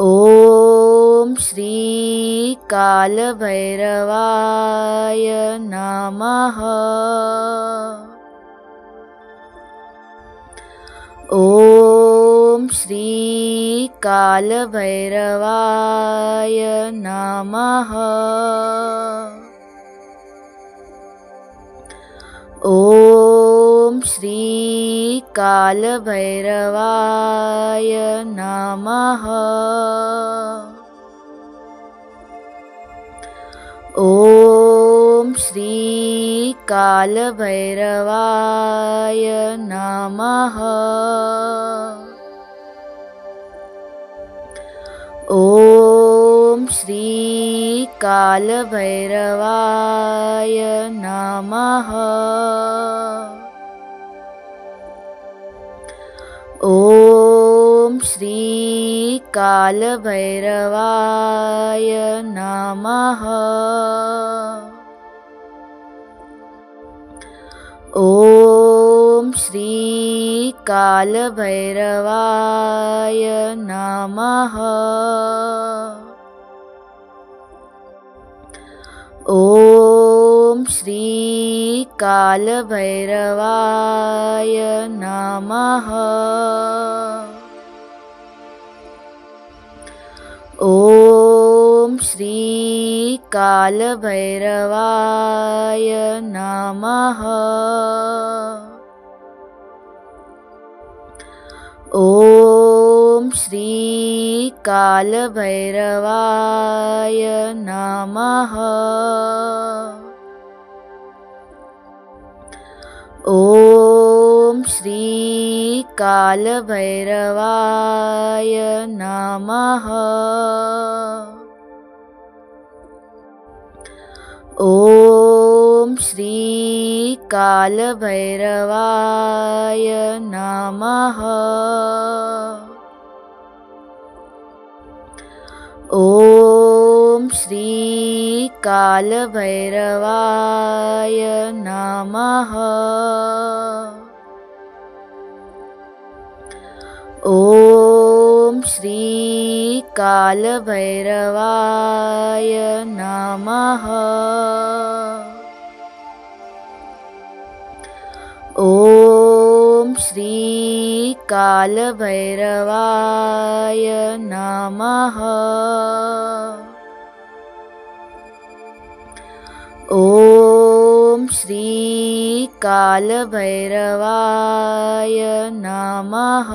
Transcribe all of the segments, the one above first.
ॐ श्रीकालभैरवाय नमः। ॐ श्रीकालभैरवाय नमः। ॐ श्रीकालभैरवाय नमः। ॐ श्रीकालभैरवाय नमः। ॐ श्रीकालभैरवाय नमः ॐ श्रीकालभैरवाय नमः। ॐ श्रीकालभैरवाय नमः ॐ श्रीकालभैरवाय नमः। ॐ श्रीकालभैरवाय नमः। ॐ श्रीकालभैरवाय नमः। ॐ श्रीकालभैरवाय नमः। ॐ श्रीकालभैरवाय नमः ॐ श्रीकालभैरवाय नमः। ॐ श्रीकालभैरवाय नमः। ॐ श्रीकालभैरवाय नमः। ॐ श्रीकालभैरवाय नमः।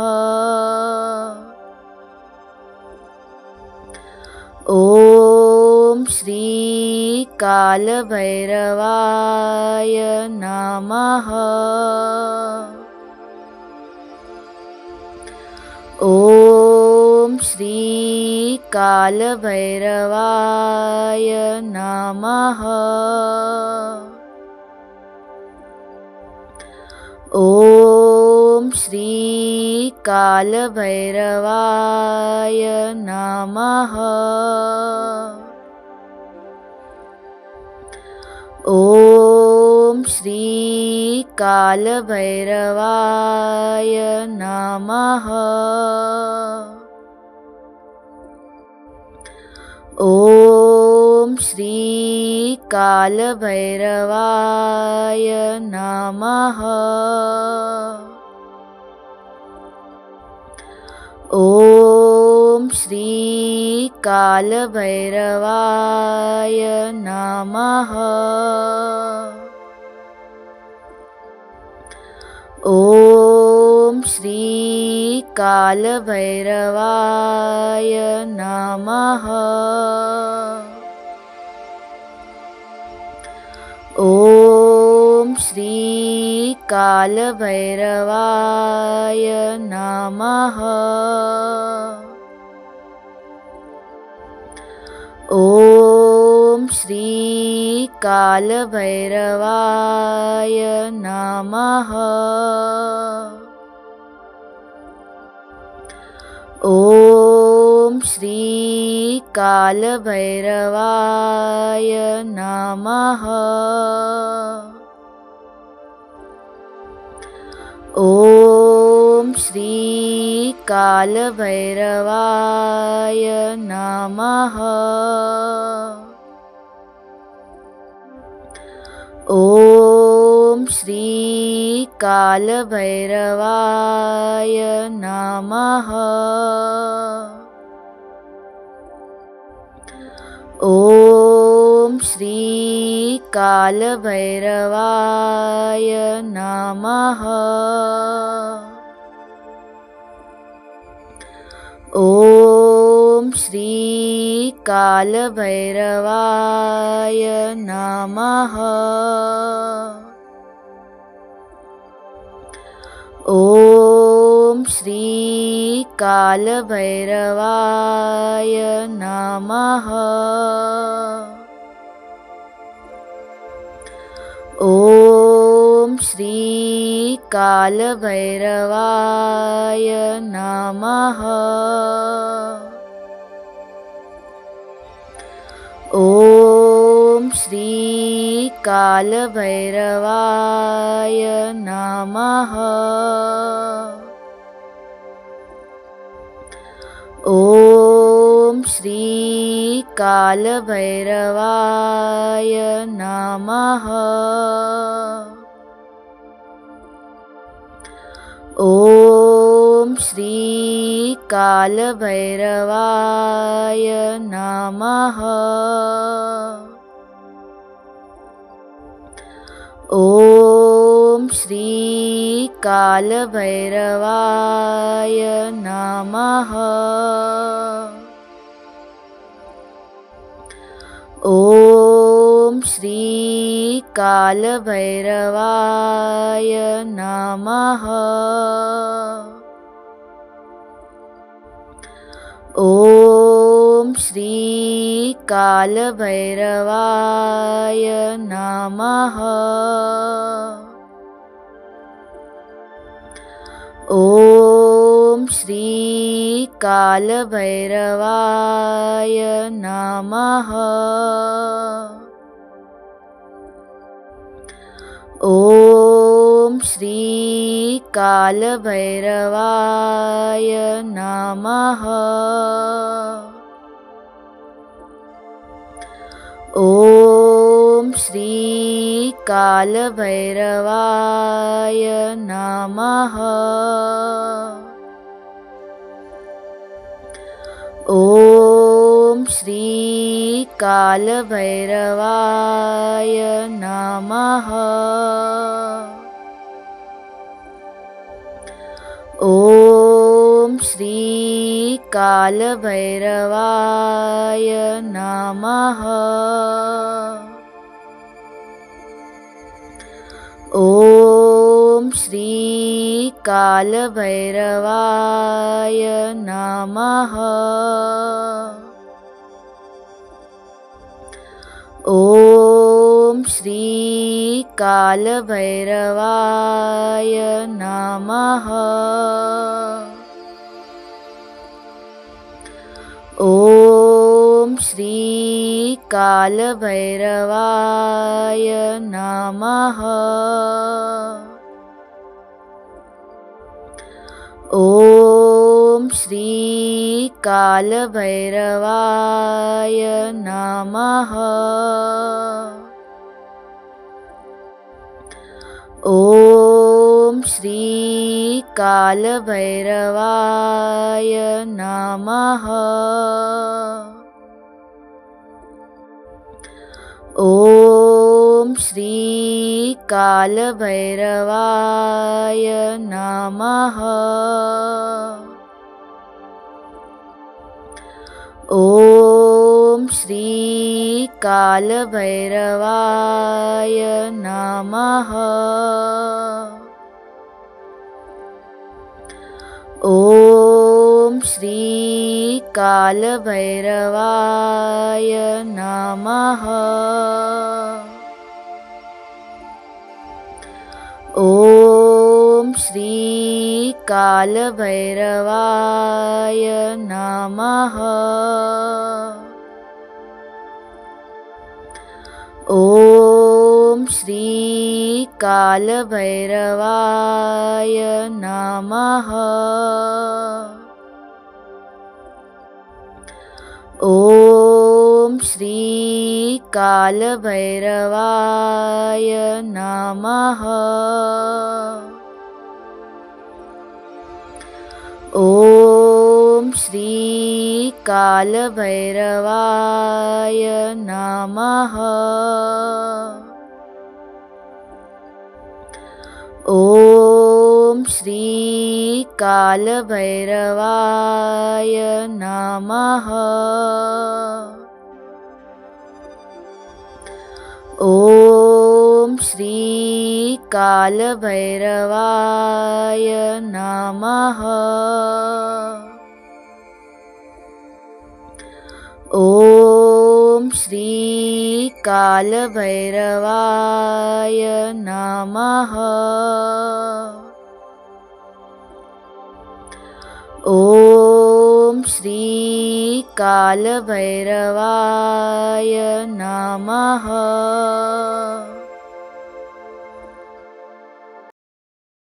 ॐ श्रीकालभैरवाय नमः ॐ श्रीकालभैरवाय नमः। ॐ श्रीकालभैरवाय नमः। ॐ श्रीकालभैरवाय नमः। ॐ श्रीकालभैरवाय नमः। ॐ श्रीकालभैरवाय नमः ॐ श्रीकालभैरवाय नमः। ॐ श्रीकालभैरवाय नमः। ॐ श्रीकालभैरवाय नमः। ॐ श्रीकालभैरवाय नमः। ॐ श्रीकालभैरवाय कालभैरवाय नमः ॐ श्रीकालभैरवाय नमः। ॐ श्रीकालभैरवाय नमः। ॐ श्रीकालभैरवाय नमः। ॐ श्रीकालभैरवाय नमः। ॐ श्रीकालभैरवाय नमः ॐ श्रीकालभैरवाय नमः। ॐ श्रीकालभैरवाय नमः ॐ श्रीकालभैरवाय नमः। ॐ श्रीकालभैरवाय नमः। ॐ श्रीकालभैरवाय नमः। ॐ श्रीकालभैरवाय नमः। ॐ श्रीकालभैरवाय नमः ॐ श्रीकालभैरवाय नमः। ॐ श्रीकालभैरवाय नमः। ॐ श्रीकालभैरवाय नमः। ॐ श्रीकालभैरवाय नमः। ॐ श्रीकालभैरवाय नमः ॐ श्रीकालभैरवाय नमः। ॐ श्रीकालभैरवाय नमः ॐ श्रीकालभैरवाय नमः। ॐ श्रीकालभैरवाय नमः। ॐ श्रीकालभैरवाय नमः। ॐ श्रीकालभैरवाय नमः। ॐ श्रीकालभैरवाय नमः ॐ श्रीकालभैरवाय नमः। ॐ श्रीकालभैरवाय नमः। ॐ ॐ श्रीकालभैरवाय नमः। ॐ श्रीकालभैरवाय नमः। ॐ श्रीकालभैरवाय नमः ॐ श्रीकालभैरवाय नमः। ॐ श्रीकालभैरवाय नमः ॐ श्रीकालभैरवाय नमः